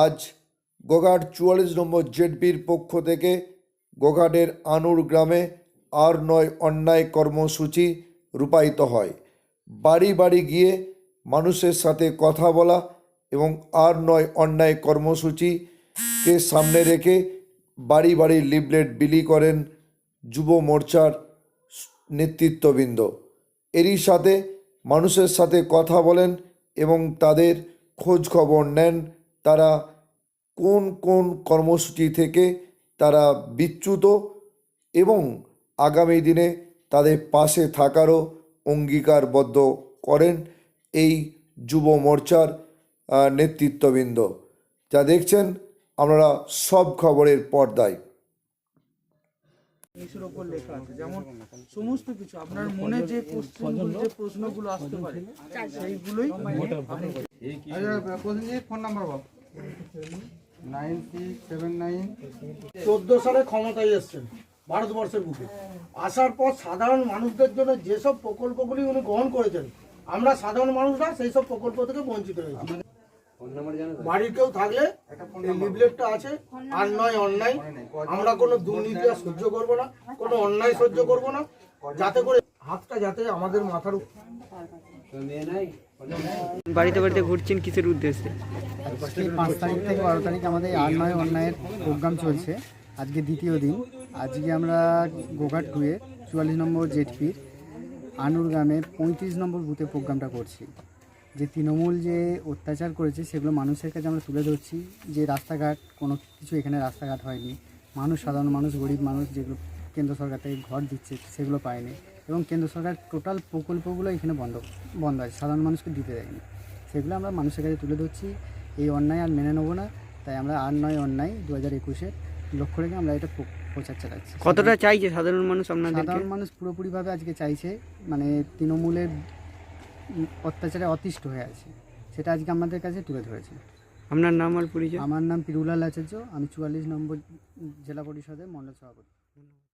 আজ গোঘাট চুয়াল্লিশ নম্বর জেডপির পক্ষ থেকে গোঘাটের আনুর গ্রামে আর নয় অন্যায় কর্মসূচি রূপায়িত হয়। বাড়ি বাড়ি গিয়ে মানুষের সাথে কথা বলা এবং আর নয় অন্যায় কর্মসূচিকে সামনে রেখে বাড়ি বাড়ি লিফলেট বিলি করেন যুব মোর্চার নেতৃত্ববৃন্দ। এরই সাথে মানুষের সাথে কথা বলেন এবং তাদের খোঁজ খবর নেন তারা কোন কোন কর্মসূচি থেকে তারা বিচ্যুত এবং আগামী দিনে তাদের পাশে থাকারও অঙ্গীকারবদ্ধ করেন এই যুব মোর্চার নেতৃত্ববৃন্দ। যা দেখছেন আপনারা সব খবরের পর্দায়। জিনিসের ওপর লেখা আছে যেমন সমস্ত কিছু আপনার মনে যে যে প্রশ্নগুলো আসতে পারে সেইগুলোই আচ্ছা ফোন নাম্বার বল নাইন সিক্স সেভেন নাইন। চোদ্দ সালে ক্ষমতায় এসছেন ভারতবর্ষের বুকে। আসার পর সাধারণ মানুষদের জন্য যেসব প্রকল্পগুলি উনি গ্রহণ করেছেন আমরা সাধারণ মানুষরা সেই সব প্রকল্প থেকে বঞ্চিত হয়েছি। বাড়ির কেউ থাকলে এই লিফলেটটা আছে আর নয় অন্যায়। আমরা কোনো দুর্নীতি আর সহ্য করব না কোনো অন্যায় সহ্য করব না যাতে করে হাতটা যাতে আমাদের মাথার বাড়িতে বাড়িতে ঘুরছেন কিসের উদ্দেশ্যে? আজকে পাঁচ তারিখ থেকে বারো তারিখ আমাদের আর নয় অন্যায়ের প্রোগ্রাম চলছে। আজকে দ্বিতীয় দিন। আজকে আমরা গোঘাট টুয়ে চুয়াল্লিশ নম্বর জেটপির আনুর গ্রামে পঁয়ত্রিশ নম্বর বুথে প্রোগ্রামটা করছি। যে তৃণমূল যে অত্যাচার করেছে, সেগুলো মানুষের কাছে আমরা তুলে ধরছি যে রাস্তাঘাট, কোনো কিছু এখানে রাস্তাঘাট হয়নি। মানুষ, সাধারণ মানুষ, গরিব মানুষ যেগুলো কেন্দ্র সরকার থেকে ঘর দিচ্ছে, সেগুলো পায়নি এবং কেন্দ্র সরকার টোটাল প্রকল্পগুলো এখানে বন্ধ বন্ধ আছে। সাধারণ মানুষকে দিতে দেয়নি। সেগুলো আমরা মানুষের কাছে তুলে ধরছি। এই অন্যায় আর মেনে নেব না। তাই আমরা আর নয় অন্যায় দু হাজার একুশের লক্ষ্য রেখে আমরা এটা প্রচার চালাচ্ছি। কতটা চাইছে সাধারণ মানুষ আপনাদেরকে? সাধারণ মানুষ পুরোপুরিভাবে আজকে চাইছে মানে তৃণমূলের অত্যাচারে অতিষ্ঠ হয়ে আছে। সেটা আজকে আমাদের কাছে তুলে ধরেছে। আপনার নাম আর পরিচয়? আমার নাম পিরুলাল আচার্য আমি চুয়াল্লিশ নম্বর জেলা পরিষদের মণ্ডল সভাপতি।